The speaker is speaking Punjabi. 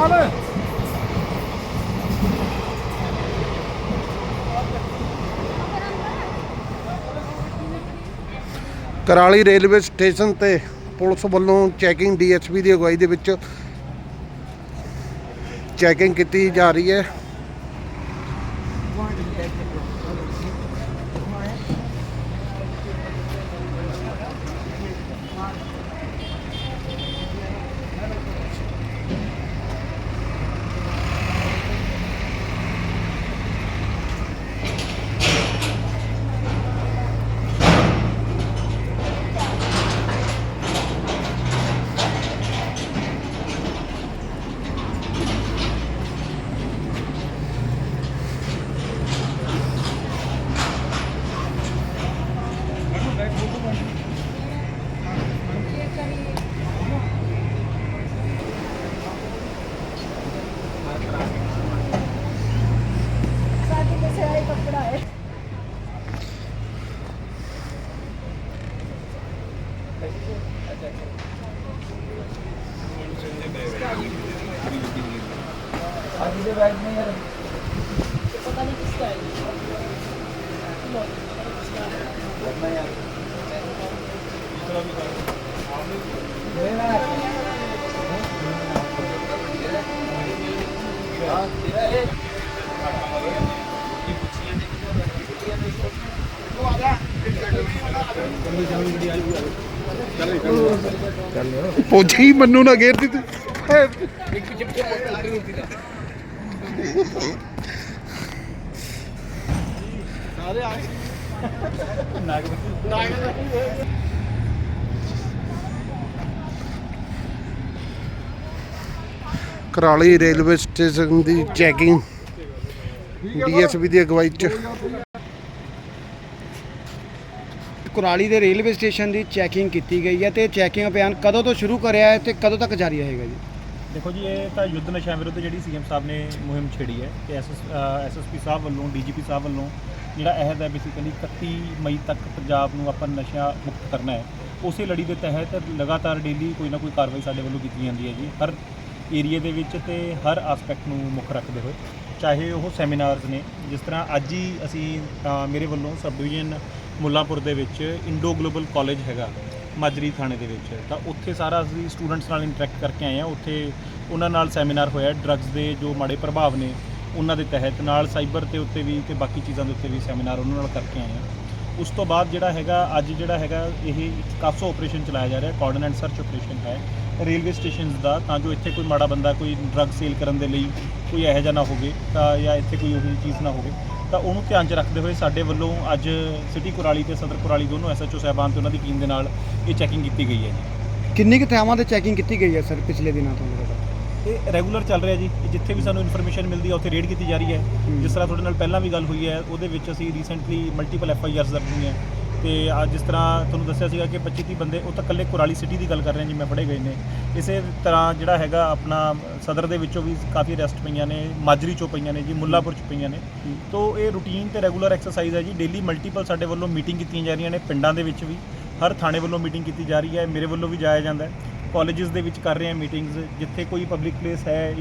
ਵੀਰਪਾਲ ਕਰਾਲੀ ਰੇਲਵੇ ਸਟੇਸ਼ਨ ਤੇ ਪੁਲਿਸ ਵੱਲੋਂ ਚੈਕਿੰਗ ਡੀਐਸਪੀ ਦੀ ਅਗਵਾਈ ਦੇ ਵਿੱਚ ਚੈਕਿੰਗ ਕੀਤੀ ਜਾ ਰਹੀ ਹੈ ਸਾਡੀ ਕਿਸੇ ਵਾਲੀ ਕੱਪੜਾ ਹੈ ਅੱਜ ਦੇ ਬੈਗ ਨੇ ਯਾਰ। ਪਤਾ ਨਹੀਂ ਕਿਸ ਦਾ ਹੈ। ਲੱਗਣਾ ਯਾਰ ਮੇਰੇ ਨਾਲ ਹਾਂ ਤੇਰਾ ਇਹ ਪੋਜੀ ਮੰਨੂ ਨਾ ਗੇਰਦੀ ਤੂੰ ਕਰਾਲੀ ਰੇਲਵੇ ਸਟੇਸ਼ਨ ਦੀ ਚੈਕਿੰਗ, ਡੀਐਸਪੀ ਦੀ ਅਗਵਾਈ ਚ। ਕੁਰਾਲੀ ਦੇ ਰੇਲਵੇ ਸਟੇਸ਼ਨ ਦੀ ਚੈਕਿੰਗ ਕੀਤੀ ਗਈ ਹੈ ਤੇ ਚੈਕਿੰਗ ਅਭਿਆਨ ਕਦੋਂ ਤੋਂ ਸ਼ੁਰੂ ਕਰਿਆ ਹੈ ਤੇ ਕਦੋਂ ਤੱਕ ਜਾਰੀ ਰਹੇਗਾ ਜੀ? ਦੇਖੋ ਜੀ, ਇਹ ਤਾਂ ਯੁੱਧ ਨਸ਼ਾ ਵਿਰੁੱਧ ਜਿਹੜੀ ਸੀਐਮ ਸਾਹਿਬ ਨੇ ਮੁਹਿੰਮ ਛੇੜੀ ਹੈ ਤੇ ਐਸਐਸਪੀ ਸਾਹਿਬ ਵੱਲੋਂ, ਡੀਜੀਪੀ ਸਾਹਿਬ ਵੱਲੋਂ ਜਿਹੜਾ ਅਹਿਦ ਹੈ ਬੇਸਿਕਲੀ 31 ਮਈ ਤੱਕ ਪੰਜਾਬ ਨੂੰ ਆਪਾਂ ਨਸ਼ਾ ਮੁਕਤ ਕਰਨਾ ਹੈ। ਉਸੇ ਲੜੀ ਦੇ ਤਹਿਤ ਲਗਾਤਾਰ ਡੇਲੀ ਕੋਈ ਨਾ ਕੋਈ ਕਾਰਵਾਈ ਸਾਡੇ ਵੱਲੋਂ ਕੀਤੀ ਜਾਂਦੀ ਹੈ ਜੀ। ਹਰ ਏਰੀਏ ਦੇ ਵਿੱਚ ਤੇ ਹਰ ਆਸਪੈਕਟ ਨੂੰ ਮੁੱਖ ਰੱਖਦੇ ਹੋਏ, ਚਾਹੇ ਉਹ ਸੈਮੀਨਾਰਸ ਨੇ। ਜਿਸ ਤਰ੍ਹਾਂ ਅੱਜ ਹੀ ਅਸੀਂ ਮੇਰੇ ਵੱਲੋਂ ਸਬ ਡਿਵੀਜ਼ਨ ਮੁੱਲਾਪੁਰ ਦੇ ਵਿੱਚ ਇੰਡੋ ਗਲੋਬਲ ਕਾਲਜ ਹੈਗਾ। ਮਾਜਰੀ ਥਾਣੇ ਦੇ ਵਿੱਚ। ਤਾਂ ਉੱਥੇ ਸਾਰਾ ਅਸੀਂ ਸਟੂਡੈਂਟਸ ਨਾਲ ਇੰਟਰੈਕਟ ਕਰਕੇ ਆਏ ਆ ਉੱਥੇ ਉਹਨਾਂ ਨਾਲ ਸੈਮੀਨਾਰ ਹੋਇਆ। ਡਰੱਗਸ ਦੇ ਜੋ ਮਾੜੇ ਪ੍ਰਭਾਵ ਨੇ, ਉਹਨਾਂ ਦੇ ਤਹਿਤ ਨਾਲ ਸਾਈਬਰ ਤੇ ਉੱਤੇ ਵੀ ਤੇ ਬਾਕੀ ਚੀਜ਼ਾਂ ਦੇ ਉੱਤੇ ਵੀ ਸੈਮੀਨਾਰ ਉਹਨਾਂ ਨਾਲ ਕਰਕੇ ਆਏ ਆ ਉਸ ਤੋਂ ਬਾਅਦ ਜਿਹੜਾ ਹੈਗਾ, ਅੱਜ ਜਿਹੜਾ ਹੈਗਾ, ਇਹ ਇੱਕ ਕਾਸੋ ਆਪਰੇਸ਼ਨ ਚਲਾਇਆ ਜਾ ਰਿਹਾ ਕੋਆਰਡੀਨੇਟ ਸਰਚ ਆਪਰੇਸ਼ਨ ਹੈ। ਰੇਲਵੇ ਸਟੇਸ਼ਨਸ ਦਾ, ਤਾਂ ਜੋ ਇੱਥੇ ਕੋਈ ਮਾੜਾ ਬੰਦਾ ਕੋਈ ਡਰੱਗ ਸੇਲ ਕਰਨ ਦੇ ਲਈ ਕੋਈ ਇਹੋ ਜਿਹਾ ਨਾ ਹੋਵੇ, ਤਾਂ ਜਾਂ ਇੱਥੇ ਕੋਈ ਉਹੀ ਚੀਜ਼ ਨਾ ਹੋਵੇ, ਤਾਂ ਉਹਨੂੰ ਧਿਆਨ 'ਚ ਰੱਖਦੇ ਹੋਏ ਸਾਡੇ ਵੱਲੋਂ ਅੱਜ ਸਿਟੀ ਕੁਰਾਲੀ ਤੇ ਸਦਰ ਕੁਰਾਲੀ ਦੋਨੋਂ ਐਸਐਚਓ ਸਾਹਿਬਾਨ ਤੇ ਉਹਨਾਂ ਦੀ ਟੀਮ ਦੇ ਨਾਲ ਇਹ ਚੈਕਿੰਗ ਕੀਤੀ ਗਈ ਹੈ ਕਿੰਨੀ ਕੁ ਥਾਵਾਂ ਤੇ ਚੈਕਿੰਗ ਕੀਤੀ ਗਈ ਹੈ ਸਰ ਪਿਛਲੇ ਦਿਨਾਂ ਤੋਂ? ਲਗਾਤਾਰ ਇਹ ਰੈਗੂਲਰ ਚੱਲ ਰਿਹਾ ਜੀ ਜਿੱਥੇ ਵੀ ਸਾਨੂੰ ਇਨਫੋਰਮੇਸ਼ਨ ਮਿਲਦੀ ਹੈ ਉੱਥੇ ਰੇਡ ਕੀਤੀ ਜਾ ਰਹੀ ਹੈ। ਜਿਸ ਤਰ੍ਹਾਂ ਤੁਹਾਡੇ ਨਾਲ ਪਹਿਲਾਂ ਵੀ ਗੱਲ ਹੋਈ ਹੈ ਉਹਦੇ ਵਿੱਚ ਅਸੀਂ recently multiple F I Rs ਦਰਜ ਹੋਈਆਂ ਤੇ ਅੱਜ ਜਿਸ ਤਰ੍ਹਾਂ ਤੁਹਾਨੂੰ ਦੱਸਿਆ ਸੀਗਾ ਕਿ 25 30 ਬੰਦੇ ਉਹ ਤਾਂ ਇਕੱਲੇ ਕੁਰਾਲੀ ਸਿਟੀ ਦੀ ਗੱਲ ਕਰ ਰਹੇ ਹਾਂ ਜਿਵੇਂ ਫੜੇ ਗਏ ਨੇ। ਇਸੇ ਤਰ੍ਹਾਂ ਜਿਹੜਾ ਹੈਗਾ ਆਪਣਾ ਸਦਰ ਦੇ ਵਿੱਚੋਂ ਵੀ ਕਾਫੀ ਅਰੈਸਟ ਪਈਆਂ ਨੇ ਮਾਜਰੀ ਚੋਂ ਪਈਆਂ ਨੇ ਜੀ ਮੁੱਲਾਪੁਰ ਚ ਪਈਆਂ ਨੇ। ਤੋਂ ਇਹ ਰੂਟੀਨ ਤੇ ਰੈਗੂਲਰ ਐਕਸਰਸਾਈਜ਼ ਹੈ ਜੀ। ਡੇਲੀ ਮਲਟੀਪਲ ਸਾਡੇ ਵੱਲੋਂ ਮੀਟਿੰਗ ਕੀਤੀਆਂ ਜਾ ਰਹੀਆਂ ਨੇ ਪਿੰਡਾਂ ਦੇ ਵਿੱਚ ਵੀ। ਹਰ ਥਾਣੇ ਵੱਲੋਂ ਮੀਟਿੰਗ ਕੀਤੀ ਜਾ ਰਹੀ ਹੈ ਮੇਰੇ ਵੱਲੋਂ ਵੀ ਜਾਇਆ ਜਾਂਦਾ ਹੈ। ਕਾਲਜਸ ਦੇ ਵਿੱਚ ਕਰ ਰਹੇ ਹਾਂ ਮੀਟਿੰਗਸ ਜਿੱਥੇ ਕੋਈ ਪਬਲਿਕ ਪਲੇਸ ਹੈ